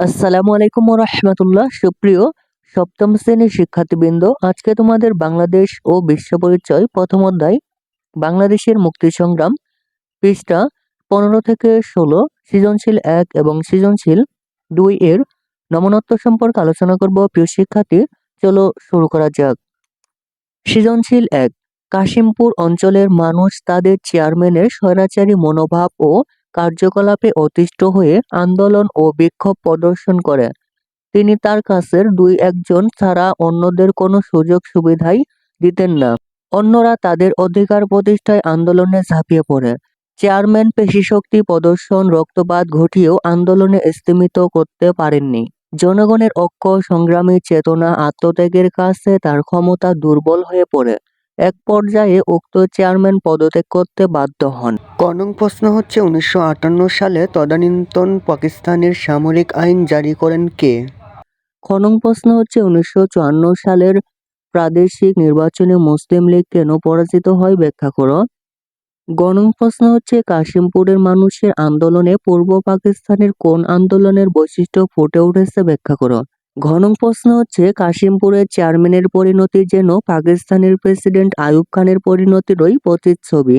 আসসালামু আলাইকুম রহমতুল্লাহ। সুপ্রিয় সপ্তম শ্রেণির শিক্ষার্থীবৃন্দ, আজকে তোমাদের বাংলাদেশ ও বিশ্ব পরিচয় প্রথম অধ্যায়, বাংলাদেশের মুক্তি সংগ্রাম, পৃষ্ঠা পনেরো থেকে ষোলো, সৃজনশীল এক এবং সৃজনশীল দুই এর নমনত্ব সম্পর্কে আলোচনা করব। প্রিয় শিক্ষার্থী, চলো শুরু করা যাক। সৃজনশীল এক, কাশিমপুর অঞ্চলের মানুষ তাদের চেয়ারম্যানের স্বৈরাচারী মনোভাব ও কার্যকলাপে অতিষ্ঠ হয়ে আন্দোলন ও বিক্ষোভ প্রদর্শন করে। তিনি তার কাছের দুই একজন ছাড়া অন্যদের কোনো সুযোগ সুবিধাই দিতেন না। অন্যরা তাদের অধিকার প্রতিষ্ঠায় আন্দোলনে ঝাঁপিয়ে পড়ে। চেয়ারম্যান পেশিশক্তি প্রদর্শন রক্তপাত ঘটিয়েও আন্দোলনে স্থিমিত করতে পারেননি। জনগণের ঐক্য, সংগ্রামী চেতনা, আত্মত্যাগের কাছে তার ক্ষমতা দুর্বল হয়ে পড়ে। এক পর্যায়ে উক্ত চেয়ারম্যান পদত্যাগ করতে বাধ্য হন। কনং প্রশ্ন হচ্ছে উনিশশো আটান্ন সালে তদানীন্তন পাকিস্তানের সামরিক আইন জারি করেন কে? খনং প্রশ্ন হচ্ছে উনিশশো চুয়ান্ন সালের প্রাদেশিক নির্বাচনে মুসলিম লীগ কেন পরাজিত হয় ব্যাখ্যা করো। গণং প্রশ্ন হচ্ছে কাশিমপুরের মানুষের আন্দোলনে পূর্ব পাকিস্তানের কোন আন্দোলনের বৈশিষ্ট্য ফুটে উঠেছে ব্যাখ্যা করো। ঘনং প্রশ্ন হচ্ছে, কাশিমপুরের চেয়ারম্যানের পরিণতি যেন পাকিস্তানের প্রেসিডেন্ট আয়ুব খানের পরিণতিরই প্রতিচ্ছবি।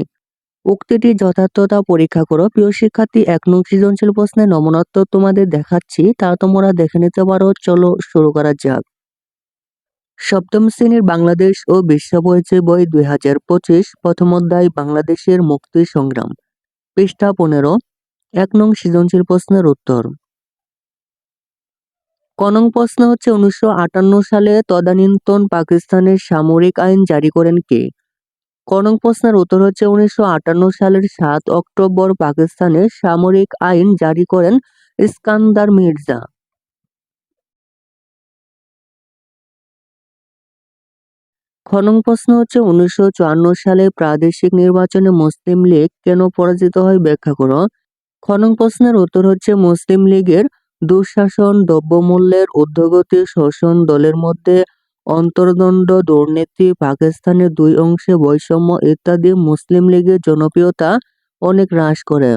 উক্তিটি যথার্থতা পরীক্ষা করো। প্রিয় শিক্ষার্থী, এক নং সৃজনশীল প্রশ্নের নমনত্ব তোমাদের দেখাচ্ছি, তা তোমরা দেখে নিতে পারো। চলো শুরু করা যাক। সপ্তম শ্রেণির বাংলাদেশ ও বিশ্ব পরিচয় বই দুই হাজার পঁচিশ, প্রথম অধ্যায়, বাংলাদেশের মুক্তি সংগ্রাম। পৃষ্ঠা পনেরো। এক নং সৃজনশীল প্রশ্নের উত্তর। কনং প্রশ্ন হচ্ছে উনিশশো আটান্ন সালে তদানীন্তন পাকিস্তানের সামরিক আইন জারি করেন কে? কনং প্রশ্নের উত্তর হচ্ছে উনিশশো আটান্ন সালের সাত অক্টোবর পাকিস্তানে সামরিক আইন জারি করেন ইস্কান্দার মির্জা। খনং প্রশ্ন হচ্ছে উনিশশো চুয়ান্ন সালে প্রাদেশিক নির্বাচনে মুসলিম লীগ কেন পরাজিত হয় ব্যাখ্যা করো। খনং প্রশ্নের উত্তর হচ্ছে মুসলিম লীগের দুঃশাসন, দ্রব্যমূল্যের ঊর্ধ্বগতি, শোষণ দলের মধ্যে অন্তর্দ্বন্দ্ব দুর্নীতি, পাকিস্তানের দুই অংশে বৈষম্য ইত্যাদি মুসলিম লীগের জনপ্রিয়তা অনেক হ্রাস করে।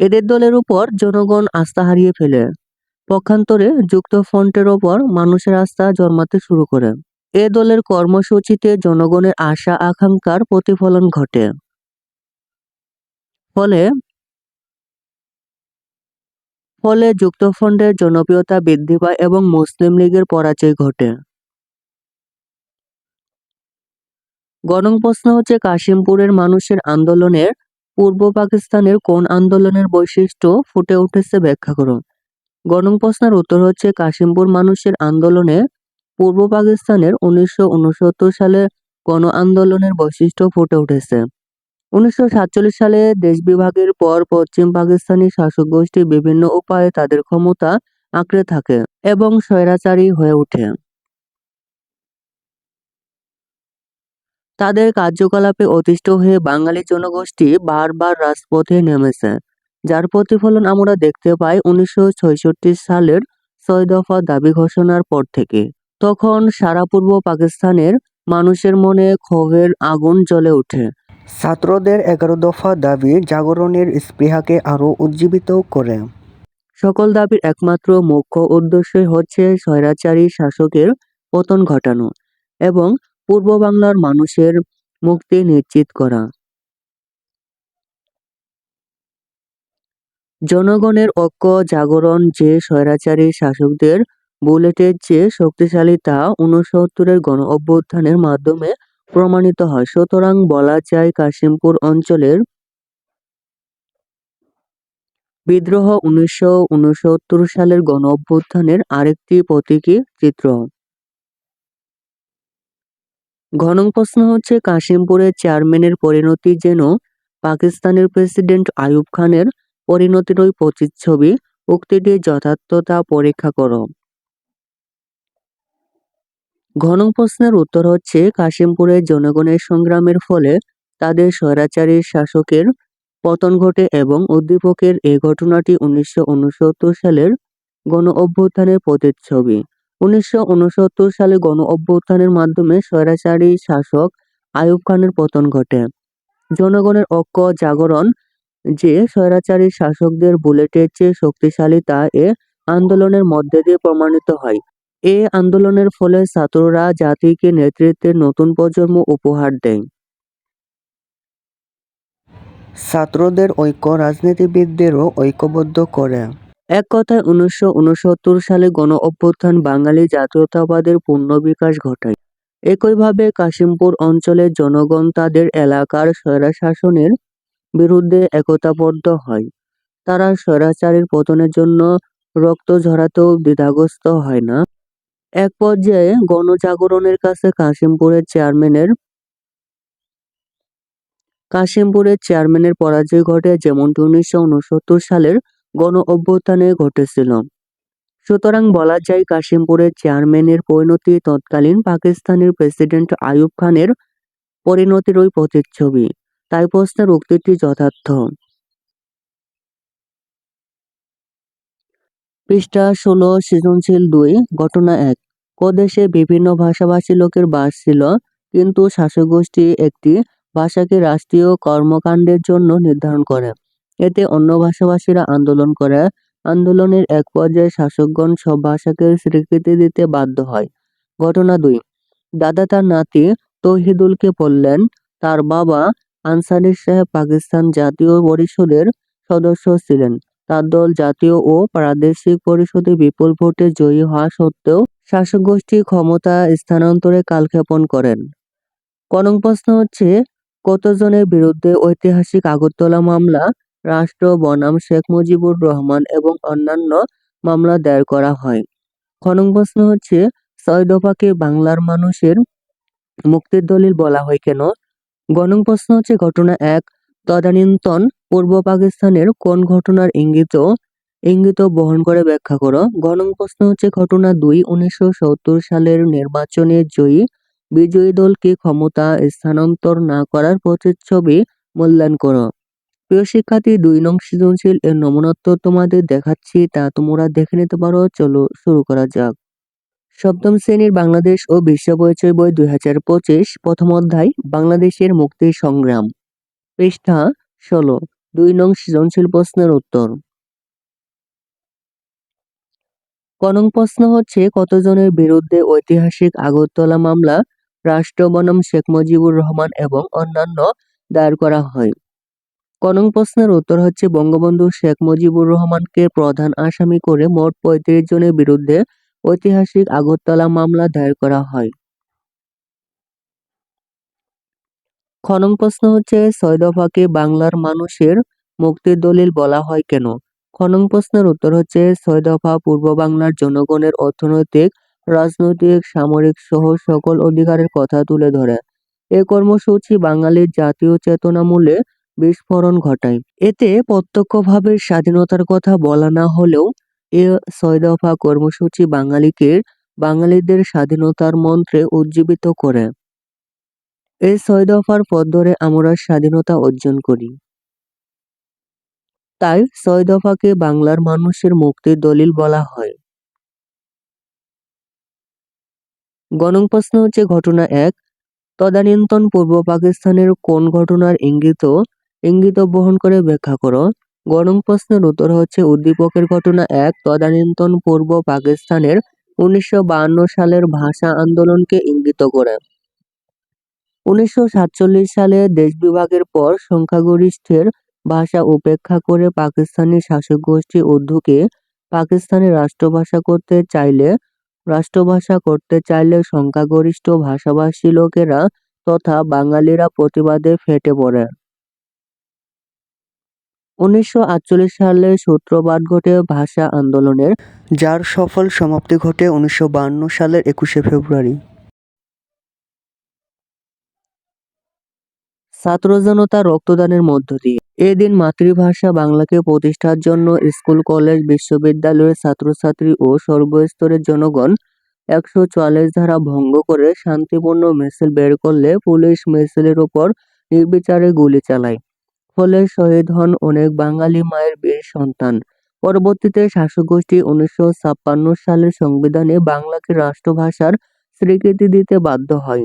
এদের দলের উপর জনগণ আস্থা হারিয়ে ফেলে। পক্ষান্তরে যুক্তফ্রন্টের ওপর মানুষের আস্থা জন্মাতে শুরু করে। এ দলের কর্মসূচিতে জনগণের আশা আকাঙ্ক্ষার প্রতিফলন ঘটে। ফলে ফলে যুক্তফ্রন্টের জনপ্রিয়তা বৃদ্ধি পায় এবং মুসলিম লীগের পরাজয় ঘটে। গণং প্রশ্ন হচ্ছে, কাশিমপুরের মানুষের আন্দোলনের পূর্ব পাকিস্তানের কোন আন্দোলনের বৈশিষ্ট্য ফুটে উঠেছে ব্যাখ্যা করুন। গণং প্রশ্নের উত্তর হচ্ছে, কাশিমপুর মানুষের আন্দোলনে পূর্ব পাকিস্তানের উনিশশো উনসত্তর সালে গণ আন্দোলনের বৈশিষ্ট্য ফুটে উঠেছে। উনিশশো সাতচল্লিশ সালে দেশ বিভাগের পর পশ্চিম পাকিস্তানি শাসক গোষ্ঠী বিভিন্ন উপায়ে তাদের ক্ষমতা আঁকড়ে থাকে এবং স্বৈরাচারী হয়ে ওঠে। তাদের কার্যকলাপে অতিষ্ঠ হয়ে বাঙালি জনগোষ্ঠী বারবার রাজপথে নেমেছে, যার প্রতিফলন আমরা দেখতে পাই উনিশশো সালের ছয় দফা দাবি ঘোষণার পর থেকে। তখন সারা পূর্ব পাকিস্তানের মানুষের মনে ক্ষোভের আগুন জ্বলে ওঠে। ছাত্রদের এগারো দফা দাবি জাগরণের স্পৃহাকে আরও উজ্জীবিত করে। সকল দাবির একমাত্র মুখ্য উদ্দেশ্যই হচ্ছে স্বৈরাচারী শাসকের পতন ঘটানো এবং পূর্ব বাংলার মানুষের মুক্তি নিশ্চিত করা। জনগণের ঐক্য, জাগরণ, যে স্বৈরাচারী শাসকদের বুলেটের চেয়ে শক্তিশালী তা উনসত্তরের গণ অভ্যুত্থানের মাধ্যমে প্রমাণিত হয়। সুতরাং বলা যায় কাশিমপুর অঞ্চলের বিদ্রোহ উনিশশো উনসত্তর সালের গণ অভ্যুত্থানের আরেকটি প্রতীকী চিত্র। ঘন প্রশ্ন হচ্ছে কাশিমপুরের চেয়ারম্যানের পরিণতি যেন পাকিস্তানের প্রেসিডেন্ট আইয়ুব খানের পরিণতিরই প্রতিচ্ছবি উক্তিটির যথার্থতা পরীক্ষা করো। ঘন প্রশ্নের উত্তর হচ্ছে কাশিমপুরের জনগণের সংগ্রামের ফলে তাদের স্বৈরাচারী শাসকের পতন ঘটে এবং উদ্দীপকের এই ঘটনাটি উনিশশো সালের গণ অভ্যুত্থানের প্রতিচ্ছবি। উনিশশো সালে গণ অভ্যুত্থানের মাধ্যমে স্বৈরাচারী শাসক আইয়ুব খানের পতন ঘটে। জনগণের ঐক্য জাগরণ যে স্বৈরাচারী শাসকদের বুলেটের চেয়ে শক্তিশালী তা এ আন্দোলনের মধ্যে দিয়ে প্রমাণিত হয়। এ আন্দোলনের ফলে ছাত্ররা জাতিকে নেতৃত্বের নতুন প্রজন্ম উপহার দেয়। ছাত্রদের ঐক্য রাজনীতিবিদদেরও ঐক্যবদ্ধ করে। এক কথায় উনিশশো উনসত্তর সালে গণ অভ্যুত্থান বাঙালি জাতীয়তাবাদের পূর্ণ বিকাশ ঘটায়। একইভাবে কাশিমপুর অঞ্চলের জনগণ তাদের এলাকার স্বৈরশাসনের বিরুদ্ধে একতাবদ্ধ হয়। তারা স্বৈরাচারের পতনের জন্য রক্ত ঝরাতেও দ্বিধাগ্রস্ত হয় না। এক পর্যায়ে গণজাগরণের কাছে কাশিমপুরের চেয়ারম্যানের কাশিমপুরের চেয়ারম্যানের পরাজয় ঘটে যেমনটি উনিশশো উনসত্তর সালের গণ অভ্যুত্থানে ঘটেছিল। সুতরাং বলা যায় কাশিমপুরের চেয়ারম্যানের পরিণতি তৎকালীন পাকিস্তানের প্রেসিডেন্ট আয়ুব খানের পরিণতির ওই প্রতিচ্ছবি। তাই প্রশ্নের উক্তিটি যথার্থ। পৃষ্ঠা ষোলো, সৃজনশীল দুই, ঘটনা এক। কদেশে বিভিন্ন ভাষাভাষী লোকের বাস ছিল, কিন্তু শাসকগোষ্ঠী একটি ভাষাকে রাষ্ট্রীয় কর্মকাণ্ডের জন্য নির্ধারণ করে। এতে অন্য ভাষাভাষীরা আন্দোলন করে। আন্দোলনের এক পর্যায়ে শাসকগণ সব ভাষাকে স্বীকৃতি দিতে বাধ্য হয়। ঘটনা দুই। দাদা তার নাতি তহিদুলকে বললেন, তার বাবা আনসারি সাহেব পাকিস্তান জাতীয় পরিষদের সদস্য ছিলেন। তার দল জাতীয় ও প্রাদেশিক পরিষদে বিপুল ভোটে জয়ী হওয়া সত্ত্বেও শাসক গোষ্ঠী ক্ষমতা স্থানান্তরে কালক্ষেপণ করেন। কনং প্রশ্ন হচ্ছে, কতজনের বিরুদ্ধে ঐতিহাসিক আগরতলা মামলা, রাষ্ট্র, বনাম, শেখ মুজিবুর রহমান এবং অন্যান্য মামলা দায়ের করা হয়? খনং প্রশ্ন হচ্ছে, ছয় দফাকে বাংলার মানুষের মুক্তির দলিল বলা হয় কেন? গণং প্রশ্ন হচ্ছে, ঘটনা এক, তদানীন্তন পূর্ব পাকিস্তানের কোন ঘটনার ইঙ্গিত ইঙ্গিত বহন করে ব্যাখ্যা করো। গণং প্রশ্ন হচ্ছে ঘটনা দুই, উনিশশো সালের নির্বাচনে জয়ী বিজয়ী দলকে ক্ষমতা স্থানান্তর না করার প্রতিচ্ছবি মূল্যায়ন করো। প্রিয় শিক্ষার্থী, দুই নং সৃজনশীল এর নমুনাত্ব তোমাদের দেখাচ্ছি, তা তোমরা দেখে নিতে পারো। চলো শুরু করা যাক। সপ্তম শ্রেণির বাংলাদেশ ও বিশ্ব পরিচয় বই দুই হাজার পঁচিশ, প্রথম অধ্যায়, বাংলাদেশের মুক্তি সংগ্রাম। পৃষ্ঠা ষোলো, দুই নং সৃজনশীল প্রশ্নের উত্তর। কনং প্রশ্ন হচ্ছে, কতজনের বিরুদ্ধে ঐতিহাসিক আগরতলা মামলা রাষ্ট্র বনাম শেখ মুজিবুর রহমান এবং অন্যান্য দায়ের করা হয়? কনং প্রশ্নের উত্তর হচ্ছে, বঙ্গবন্ধু শেখ মুজিবুর রহমানকে প্রধান আসামি করে মোট পঁয়ত্রিশ জনের বিরুদ্ধে ঐতিহাসিক আগরতলা মামলা দায়ের করা হয়। খনং প্রশ্ন হচ্ছে, ছয় দফাকে বাংলার মানুষের মুক্তির দলিল বলা হয় কেন? খনং প্রশ্নের উত্তর হচ্ছে, ছয় দফা পূর্ব বাংলার জনগণের অর্থনৈতিক, রাজনৈতিক, সামরিক সহ সকল অধিকারের কথা তুলে ধরে। এ কর্মসূচি বাঙালির জাতীয় চেতনামূলে বিস্ফোরণ ঘটায়। এতে প্রত্যক্ষভাবে স্বাধীনতার কথা বলা না হলেও এ ছয় দফা কর্মসূচি বাঙালিকে বাঙালিদের স্বাধীনতার মন্ত্রে উজ্জীবিত করে। এই ছয় দফার পথ ধরে আমরা স্বাধীনতা অর্জন করি। তাই ছয় দফাকে বাংলার মানুষের মুক্তির দলিল বলা হয়। গণং প্রশ্ন হচ্ছে, ঘটনা এক, তদানীন্তন পূর্ব পাকিস্তানের কোন ঘটনার ইঙ্গিত ইঙ্গিত বহন করে ব্যাখ্যা করো? গণং প্রশ্নের উত্তর হচ্ছে, উদ্দীপকের ঘটনা এক, তদানীন্তন পূর্ব পাকিস্তানের উনিশশো সালের ভাষা আন্দোলনকে ইঙ্গিত করে। উনিশশো সাতচল্লিশ সালে দেশ বিভাগের পর সংখ্যাগরিষ্ঠের ভাষা উপেক্ষা করে পাকিস্তানি শাসক গোষ্ঠী উর্দুকে পাকিস্তানি রাষ্ট্রভাষা করতে চাইলে, রাষ্ট্রভাষা করতে চাইলে সংখ্যাগরিষ্ঠ ভাষাভাষী লোকেরা তথা বাঙালিরা প্রতিবাদে ফেটে পড়ে। উনিশশো আটচল্লিশ সালে সূত্রপাত ঘটে ভাষা আন্দোলনের, যার সফল সমাপ্তি ঘটে উনিশশো সালের একুশে ফেব্রুয়ারি। ছাত্র জনতা রক্তদানের মধ্য দিয়ে। এদিন মাতৃভাষা বাংলাকে প্রতিষ্ঠার জন্য স্কুল, কলেজ, বিশ্ববিদ্যালয়ের ছাত্রছাত্রী ও সর্বস্তরের জনগণ একশো চুয়াল্লিশ ধারা ভঙ্গ করে শান্তিপূর্ণ মিছিল বের করলে পুলিশ মিছিলের ওপর নির্বিচারে গুলি চালায়। ফলে শহীদ হন অনেক বাঙালি মায়ের বীর সন্তান। পরবর্তীতে শাসক গোষ্ঠী উনিশশো সালের সংবিধানে বাংলাকে রাষ্ট্রভাষার স্বীকৃতি দিতে বাধ্য হয়।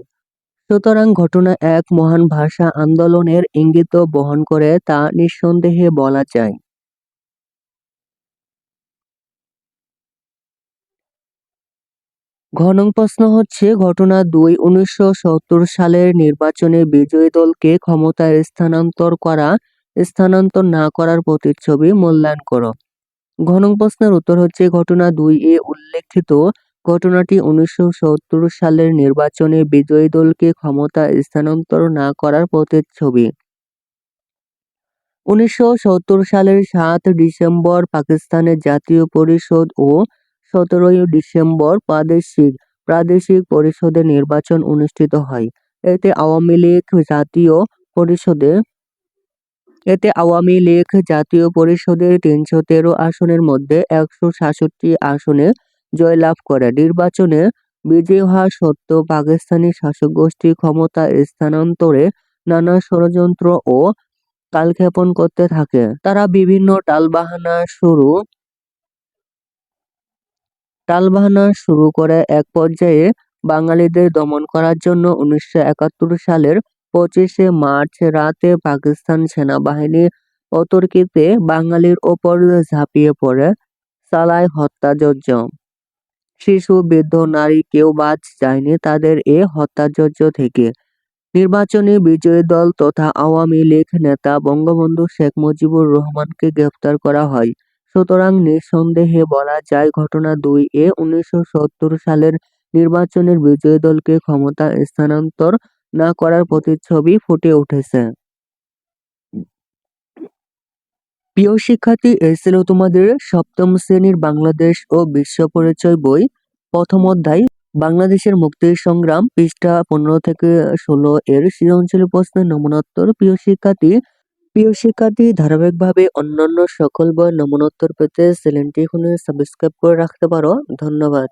সুতরাং ঘটনা এক, মহান ভাষা আন্দোলনের ইঙ্গিত বহন করে তা নিঃসন্দেহে বলা যায়। ঘনং প্রশ্ন হচ্ছে, ঘটনা দুই, উনিশশো সালের নির্বাচনে বিজয়ী দলকে ক্ষমতায় স্থানান্তর করা, স্থানান্তর না করার প্রতিচ্ছবি মূল্যায়ন করো। ঘনং প্রশ্নের উত্তর হচ্ছে, ঘটনা দুই এ উল্লেখিত ঘটনাটি উনিশশো সত্তর সালের নির্বাচনে বিজয়ী দলকে ক্ষমতা স্থানান্তর না করার প্রতিচ্ছবি উনিশশো সত্তর সালের সাত ডিসেম্বর পাকিস্তানের জাতীয় পরিষদ ও সতেরোই ডিসেম্বর প্রাদেশিক প্রাদেশিক পরিষদের নির্বাচন অনুষ্ঠিত হয়। এতে আওয়ামী লীগ জাতীয় পরিষদে, এতে আওয়ামী লীগ জাতীয় পরিষদের তিনশো তেরো আসনের মধ্যে একশো সাতষট্টি আসনে জয়লাভ করে। নির্বাচনে বিজয়ী হওয়া সত্ত্বেও পাকিস্তানি শাসক গোষ্ঠী ক্ষমতা স্থানান্তরে নানা ষড়যন্ত্র ও কালক্ষেপণ করতে থাকে। তারা বিভিন্ন টালবাহানা শুরু টালবাহানা শুরু করে এক পর্যায়ে বাঙালিদের দমন করার জন্য উনিশশো একাত্তর সালের পঁচিশে মার্চ রাতে পাকিস্তান সেনাবাহিনী অতর্কিতে বাঙালির ওপর ঝাঁপিয়ে পড়ে। চালায় হত্যাযজ্ঞ শিশু, বৃদ্ধ, নারী কেউ বাদ যায়নি তাদের এ হত্যাযজ্ঞ থেকে। নির্বাচনে বিজয়ী দল তথা আওয়ামী লীগ নেতা বঙ্গবন্ধু শেখ মুজিবুর রহমানকে গ্রেফতার করা হয়। সুতরাং নিঃসন্দেহে বলা যায় ঘটনা দুই এ উনিশশো সত্তর সালের নির্বাচনের বিজয়ী দলকে ক্ষমতা স্থানান্তর না করার প্রতিচ্ছবি ফুটে উঠেছে। প্রিয় শিক্ষার্থী, এই ছিল তোমাদের সপ্তম শ্রেণির বাংলাদেশ ও বিশ্ব পরিচয় বই, প্রথম অধ্যায়, বাংলাদেশের মুক্তির সংগ্রাম, পৃষ্ঠা পনেরো থেকে ষোলো এর সৃজনশীল প্রশ্নের নমুনোত্তর। প্রিয় শিক্ষার্থী প্রিয় শিক্ষার্থী, ধারাবাহিকভাবে অন্যান্য সকল বই নমুনোত্তর পেতে চ্যানেলটি এখনই সাবস্ক্রাইব করে রাখতে পারো। ধন্যবাদ।